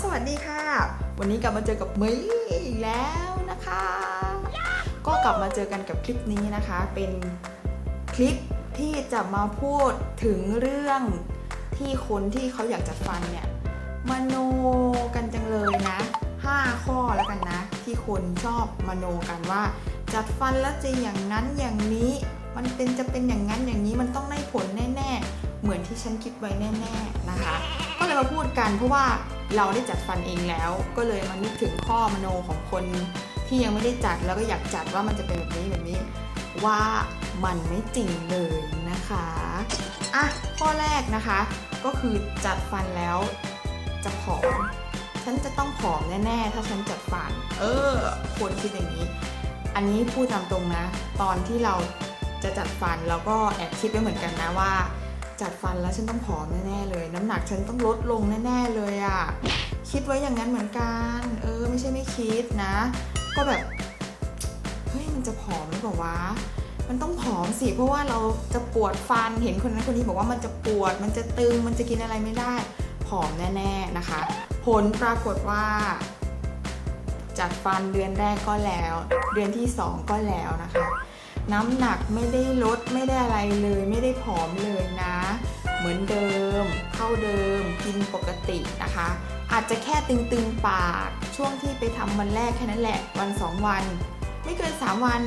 สวัสดีค่ะ วันนี้กลับมาเจอกับเมย์อีกแล้วนะคะ ก็กลับมาเจอกันกับคลิปนี้นะคะ เป็นคลิปที่จะมาพูดถึงเรื่องที่คนที่เขาอยากจัดฟันเนี่ยมโนกันจังเลยนะ 5 ข้อแล้วกันนะ ที่คนชอบมโนกันว่าจัดฟันแล้วจะอย่างนั้นอย่างนี้ มันเป็นจะเป็นอย่างนั้นอย่างนี้มันต้องได้ผลแน่ ๆ เหมือนที่ฉันคิดไว้แน่ ๆนะคะ ก็เลยมาพูดกันเพราะว่า เราได้จัดฟันเองแล้ว ก็เลยมานึกถึงข้อมโนของคนที่ยังไม่ได้จัดแล้วก็อยากจัดว่ามันจะเป็นแบบนี้แบบนี้ ว่ามันไม่จริงเลยนะคะอะข้อแรกนะคะ ก็คือจัดฟันแล้วจะผอมฉันจะต้องผอมแน่ๆ ถ้าฉันจัดฟัน เออคนคิดอย่างนี้ อันนี้พูดตามตรงนะ ตอนที่เราจะจัดฟันเราก็แอบคิดไว้เหมือนกันนะว่า จัดฟันแล้วฉันต้องผอมแน่ๆเลย น้ำหนักฉันต้องลดลงแน่ๆเลยอะ่ะคิดไว้อย่างนั้นเหมือนกัน เออไม่ใช่ไม่คิดนะ ก็แบบเฮ้ยมันจะผอมหรือเปล่าวะมันต้องผอมสิเพราะว่าเราจะปวดฟันเห็นคนนั้นคนนี้บอกว่ามันจะปวด มันจะตึงมันจะกินอะไรไม่ได้ ผอมแน่ ๆนะคะ ผลปรากฏว่าจัดฟันเดือนแรกก็แล้ว เดือนที่ 2 ก็แล้วนะคะ น้ำหนักไม่ได้ลดไม่ได้อะไรเลย ไม่ได้ผอมเลยนะ เหมือนเดิมเท่าเดิมกินปกตินะคะ อาจจะแค่ตึงๆปากช่วงที่ไปทำวันแรกแค่นั้นแหละวัน 2 วัน ไม่เกิน 3 วัน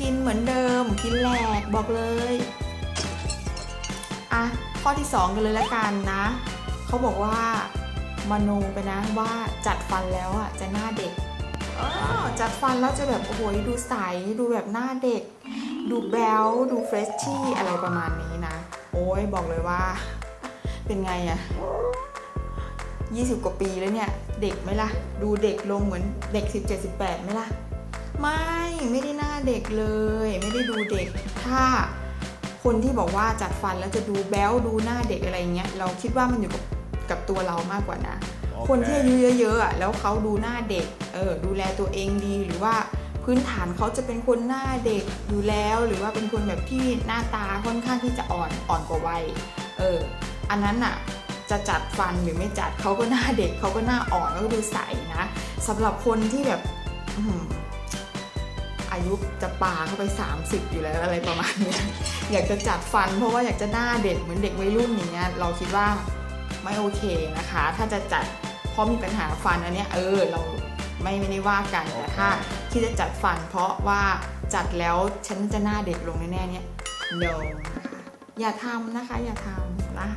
กินเหมือนเดิม กินแหลกบอกเลยอะข้อที่ 2 กันเลยละกันนะเขาบอกว่ามโนไปนะว่าจัดฟันแล้วอะจะหน้าเด็ก จัดฟันแล้วจะแบบ โอ้โหดูใส ดูแบบหน้าเด็ก ดูแบลดูเฟรชชี่อะไรประมาณนี้นะ โอ้ยบอกเลยว่า เป็นไงอะ20 กว่าปีแล้วเนี่ย เด็กไหมล่ะ ดูเด็กลงเหมือนเด็ก 17 18ไหมล่ะ ไม่ไม่ได้หน้าเด็กเลย ไม่ได้ดูเด็กถ้าคนที่บอกว่าจัดฟันแล้วจะดูแบลดูหน้าเด็กอะไรเงี้ยเราคิดว่ามันอยู่กับ กับตัวเรามากกว่านะคนที่อายุเยอะๆอะแล้วเขาดูหน้าเด็กเออดูแลตัวเองดีหรือว่าพื้นฐานเขาจะเป็นคนหน้าเด็กอยู่แล้ว หรือว่าเป็นคนแบบที่หน้าตาค่อนข้างที่จะอ่อนอ่อนกว่าวัยเอออันนั้นอะจะจัดฟันหรือไม่จัดเขาก็หน้าเด็กเขาก็หน้าอ่อนแล้วก็ดูใสนะสำหรับคนที่แบบอื้อหืออายุจะปาเข้าไป 30 อยู่แล้วอะไรประมาณเนี้ยอยากจะจัดฟัน เพราะว่าอยากจะหน้าเด็กเหมือนเด็กวัยรุ่นอย่างเงี้ยเราคิดว่า ไม่โอเคนะคะ ถ้าจะจัดเพราะมีปัญหาฟันอันเนี้ยเออเราไม่ไม่ได้ว่ากันแต่ถ้าที่จะจัดฟันเพราะว่าจัดแล้วฉันจะหน้าเด็กลงแน่ๆเนี่ย no นะคะอย่าทำนะคะอย่าทำนะ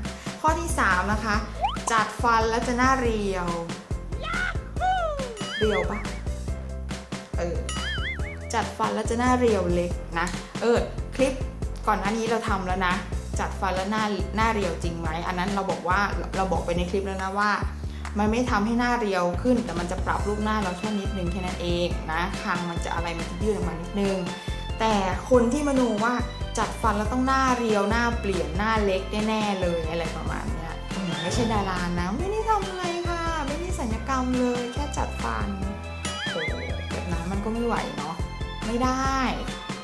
ข้อที่ 3 นะคะ จัดฟันแล้วจะหน้าเรียว เรียวปะเออจัดฟันแล้วจะหน้าเรียวเล็กนะ เออ คลิปก่อนหน้านี้เราทำแล้วนะ จัดฟันแล้วหน้าหน้าเรียวจริงไหมอันนั้นเราบอกว่าเราบอกไปในคลิปแล้วนะว่า มันไม่ทำให้หน้าเรียวขึ้น แต่มันจะปรับรูปหน้าเราแค่นิดนึงแค่นั้นเองนะคางมันจะอะไรมันจะยืดออกมานิดนึงแต่คนที่มโนว่าจัดฟันแล้วต้องหน้าเรียวหน้าเปลี่ยนหน้าเล็กแน่ๆเลยอะไรประมาณเนี้ยไม่ใช่ดารานะไม่ได้ทำอะไรค่ะ ไม่ได้สัญญกรรมเลยแค่จัดฟันโอ้แบบนั้นมันก็ไม่ไหวเนาะไม่ได้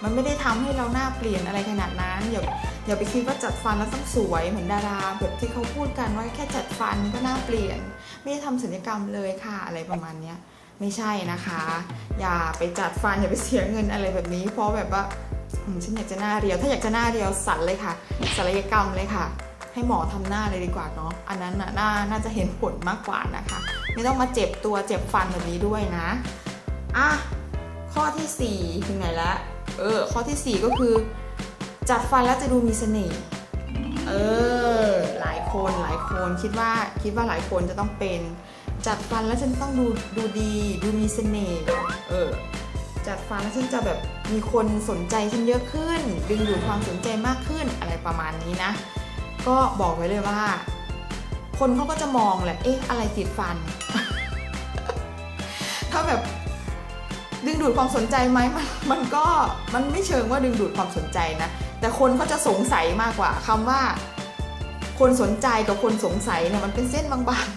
มันไม่ได้ทำให้เราหน้าเปลี่ยนอะไรขนาดนั้นอย่า อย่าไปคิดว่าจัดฟันแล้วต้องสวยเหมือนดาราแบบที่เขาพูดกันว่าแค่จัดฟันก็หน้าเปลี่ยน ไม่ได้ทำศัลยกรรมเลยค่ะอะไรประมาณเนี้ยไม่ใช่นะคะ อย่าไปจัดฟันอย่าไปเสียเงินอะไรแบบนี้ เพราะแบบว่าฉันอยากจะหน้าเรียว ถ้าอยากจะหน้าเรียวสันเลยค่ะศัลยกรรมเลยค่ะ ให้หมอทำหน้าเลยดีกว่าเนาะอันนั้นน่ะน่าน่าจะเห็นผลมากกว่านะคะ ไม่ต้องมาเจ็บตัวเจ็บฟันแบบนี้ด้วยนะอะข้อทีสี่4ถึงไหนละเออข้อทีสี่4 ก็คือ จัดฟันแล้วจะดูมีเสน่ห์เออหลายคนหลายคนคิดว่าคิดว่าหลายคนจะต้องเป็น จัดฟันแล้วฉันต้องดูดูดีดูมีเสน่ห์เออจัดฟันแล้วฉันจะแบบมีคนสนใจฉันเยอะขึ้น ดึงดูดความสนใจมากขึ้นอะไรประมาณนี้นะ ก็บอกไว้เลยว่า คนเขาก็จะมองแหละเอ๊ะอะไรติดฟัน ถ้าแบบดึงดูดความสนใจไหมมันมันก็มันไม่เชิงว่าดึงดูดความสนใจนะ แต่คนเขาจะสงสัยมากกว่าคำว่า คนสนใจกับคนสงสัยเนี่ยมันเป็นเส้นบาง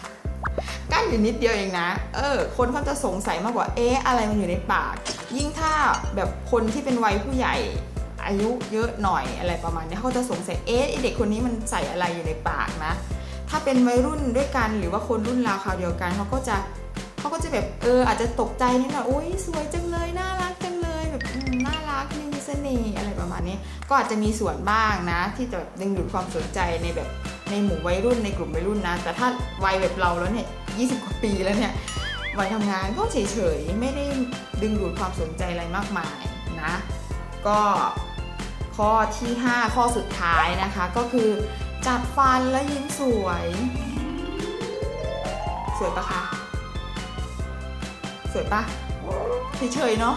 ๆ กั้นอยู่นิดเดียวเองนะ เออ คนเขาจะสงสัยมากกว่า เอ๊ะ อะไรมันอยู่ในปาก ยิ่งถ้าแบบคนที่เป็นวัยผู้ใหญ่อายุเยอะหน่อยอะไรประมาณนี้เขาจะสงสัย เอ๊ะไอ้เด็กคนนี้มันใส่อะไรอยู่ในปากนะถ้าถ้าเป็นวัยรุ่นด้วยกันหรือว่าคนรุ่นราวคราวเดียวกันเขาก็จะเขาก็จะแบบ เออ อาจจะตกใจนิดหน่อยโอ้ยสวยจังเลยน่ารัก เสน่ห์อะไรประมาณนี้ ก็อาจจะมีส่วนบ้างนะ ที่จะดึงดูดความสนใจในแบบในหมู่วัยรุ่นในกลุ่มวัยรุ่นนะ แต่ถ้าวัยแบบเราแล้วเนี่ย20กว่าปีแล้วเนี่ยวัยทำงานก็เฉยๆ ไม่ได้ดึงดูดความสนใจอะไรมากมายนะ ก็ข้อที่ 5 ข้อสุดท้ายนะคะก็คือจัดฟันแล้วยิ้มสวย สวยปะคะ สวยปะเฉยๆเนาะ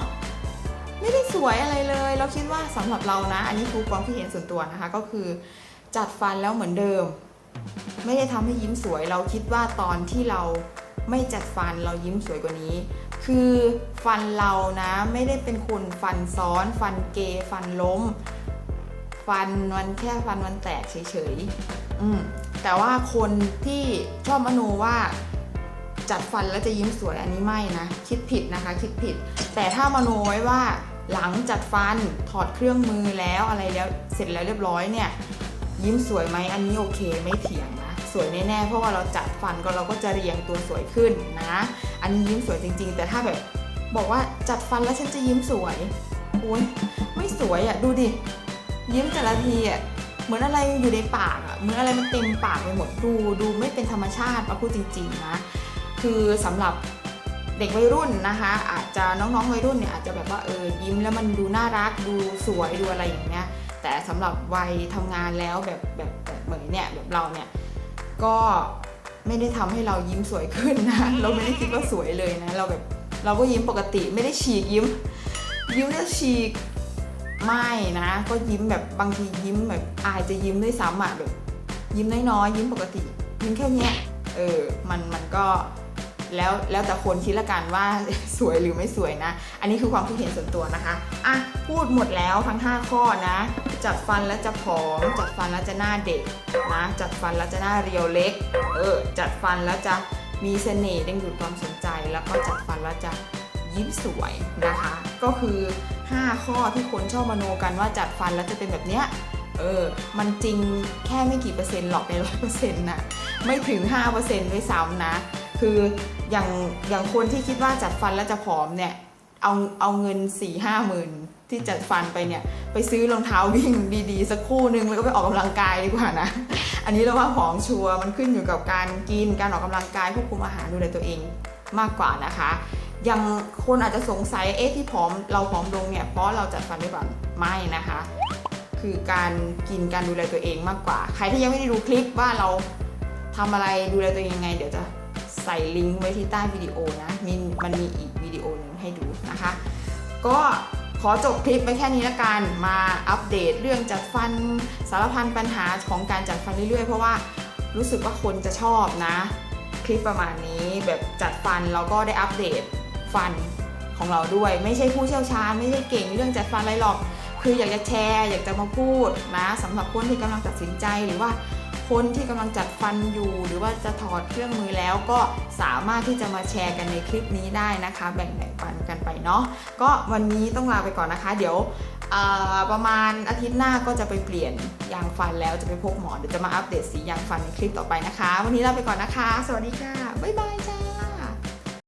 ไม่ได้สวยอะไรเลย เราคิดว่าสำหรับเรานะ อันนี้คือความคิดเห็นส่วนตัวนะคะ ก็คือจัดฟันแล้วเหมือนเดิม ไม่ได้ทำให้ยิ้มสวย เราคิดว่าตอนที่เราไม่จัดฟันเรายิ้มสวยกว่านี้ คือฟันเรานะ ไม่ได้เป็นคนฟันซ้อน ฟันเกยฟันล้ม ฟันมันแค่ฟันมันแตกเฉยๆอืมแต่ว่าคนที่ชอบมโนว่า จัดฟันแล้วจะยิ้มสวยอันนี้ไม่นะ คิดผิดนะคะ คิดผิด แต่ถ้ามโนไว้ว่าหลังจัดฟันถอดเครื่องมือแล้วอะไรแล้วเสร็จแล้วเรียบร้อยเนี่ย ยิ้มสวยไหมอันนี้โอเคไม่เถียงนะ สวยแน่ๆเพราะว่าเราจัดฟันก็เราก็จะเรียงตัวสวยขึ้นนะ อันนี้ยิ้มสวยจริง ๆ แต่ถ้าแบบบอกว่าจัดฟันแล้วฉันจะยิ้มสวยโอ้ยไม่สวยอะ่ะดูดิยิ้มแต่ละทีอะเหมือนอะไรอยู่ในปากอะเหมือนอะไรมันเต็มปากไปหมดดูดูไม่เป็นธรรมชาติมาพูดจริง ๆ นะ คือสำหรับเด็กวัยรุ่นนะคะ อาจจะน้องๆวัยรุ่นเนี่ยอาจจะแบบว่าเออยิ้มแล้วมันดูน่ารักดูสวยดูอะไรอย่างเงี้ยแต่สำหรับวัยทำงานแล้วแบบแบบแบบเหมือนเนี่ยแบบเราเนี่ยก็ไม่ได้ทำให้เรายิ้มสวยขึ้นนะเราไม่ได้คิดว่าสวยเลยนะเราแบบเราก็ยิ้มปกติไม่ได้ฉีกยิ้ม ยิ้มแล้วฉีกไม่นะ ก็ยิ้มแบบบางทียิ้มแบบอายจะยิ้มด้วยซ้ำอะแบบยิ้มน้อยๆยิ้มปกติ ยิ้มแค่เนี้ยเออมันมันก็ แล้วแล้วแต่คนคิดละกันว่าสวยหรือไม่สวยนะ อันนี้คือความคิดเห็นส่วนตัวนะคะอะพูดหมดแล้วทั้ง 5 ข้อนะจัดฟันแล้วจะผอมจัดฟันแล้วจะหน้าเด็กนะจัดฟันแล้วจะหน้าเรียวเล็กเออจัดฟันแล้วจะมีเสน่ห์ดึงดูดความสนใจ แล้วก็จัดฟันแล้วจะยิ้มสวยนะคะ ก็คือ 5 ข้อที่คนชอบมโนกันว่าจัดฟันแล้วจะเป็นแบบเนี้ยเออ มันจริงแค่ไม่กี่เปอร์เซ็นต์หรอกในร้อยเปอร์เซ็นต์นะไม่ถึง5%ด้วยซ้ำนะ คือ อย่างอย่างคนที่คิดว่าจัดฟันแล้วจะผอมเนี่ยเอาเอาเงิน4ี่ห้าหมื่นที่จัดฟันไปเนี่ยไปซื้อรองเท้าวิ่งดีๆ สักคู่หนึงแล้วก็ไปออกกำลังกายดีกว่านะ อันนี้เราว่าผอมชัวร์มันขึ้นอยู่กับการกินการออกกำลังกายควบคุมอาหารดูแลตัวเองมากกว่านะคะยังคนอาจจะสงสัยเอ๊ะที่ผอมเราผอมลงเนี่ยเพราะเราจัดฟันหรือเปล่าไม่นะคะ คือการกินการดูแลตัวเองมากกว่า ใครที่ยังไม่ได้ดูคลิปว่าเราทำอะไรดูแลตัวเองยังไง เดี๋ยวจะ ใส่ลิงก์ไว้ที่ใต้วิดีโอนะมีมันมีอีกวิดีโอหนึ่งให้ดูนะคะ ก็ขอจบคลิปไปแค่นี้ละกันมาอัปเดตเรื่องจัดฟันสารพันปัญหาของการจัดฟันเรื่อยๆ เพราะว่ารู้สึกว่าคนจะชอบนะ คลิปประมาณนี้แบบจัดฟันเราก็ได้อัปเดตฟันของเราด้วย ไม่ใช่ผู้เชี่ยวชาญ ไม่ใช่เก่งเรื่องจัดฟันอะไรหรอก คืออยากจะแชร์ อยากจะมาพูดนะสำหรับคนที่กำลังตัดสินใจหรือว่า คนที่กำลังจัดฟันอยู่ หรือว่าจะถอดเครื่องมือแล้วก็สามารถที่จะมาแชร์กันในคลิปนี้ได้นะคะ แบ่งแบ่งปันกันไปเนาะก็วันนี้ต้องลาไปก่อนนะคะ เดี๋ยวประมาณอาทิตย์หน้าก็จะไปเปลี่ยนยางฟันแล้วจะไปพบหมอเดี๋ยวจะมาอัปเดตสียางฟันในคลิปต่อไปนะคะ วันนี้ลาไปก่อนนะคะ สวัสดีค่ะบ๊ายบายจ้า